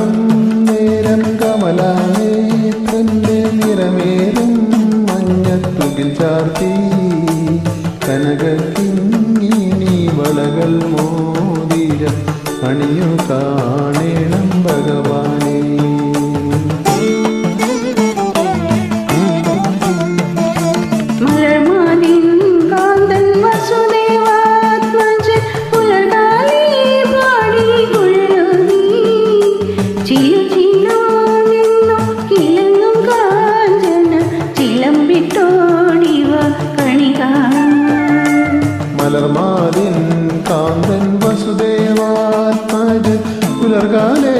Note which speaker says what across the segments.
Speaker 1: നിറം നേരം കമലാനേത്രന്റെ നിറമേറും മഞ്ഞത്തുകിൽ ചാർത്തി. കനകിങ്ങിനി വളകൾ മോതിരം അണിയു
Speaker 2: കാണ ചിലമ്പിട്ടോടിവ കണിക.
Speaker 1: മലർമാലിൻ കാന്തൻ വസുദേവാത്മാജ് പുലർകാലേ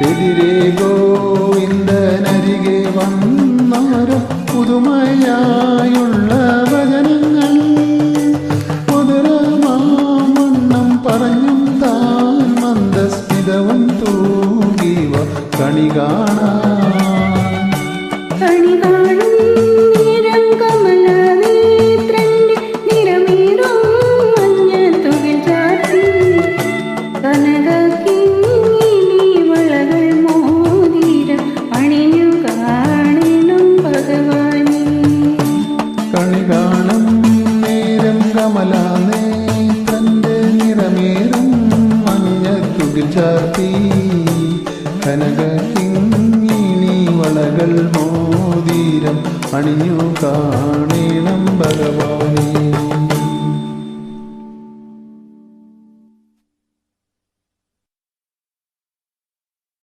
Speaker 1: എതിരെ ഗോവിന്ദനരികെ വന്നാരോ പുതുമയായുള്ള വചനങ്ങൾ. മുതലമാമണ്ണം പറഞ്ഞും താൻ മന്ദസ്മിതവും തൂകിവ കണി മഞ്ഞത്തുകിൽ ചാർത്തി കനക കിങ്ങിണി വളകൾ മോതിരം അണിഞ്ഞു കാണണം ഭഗവാനേ.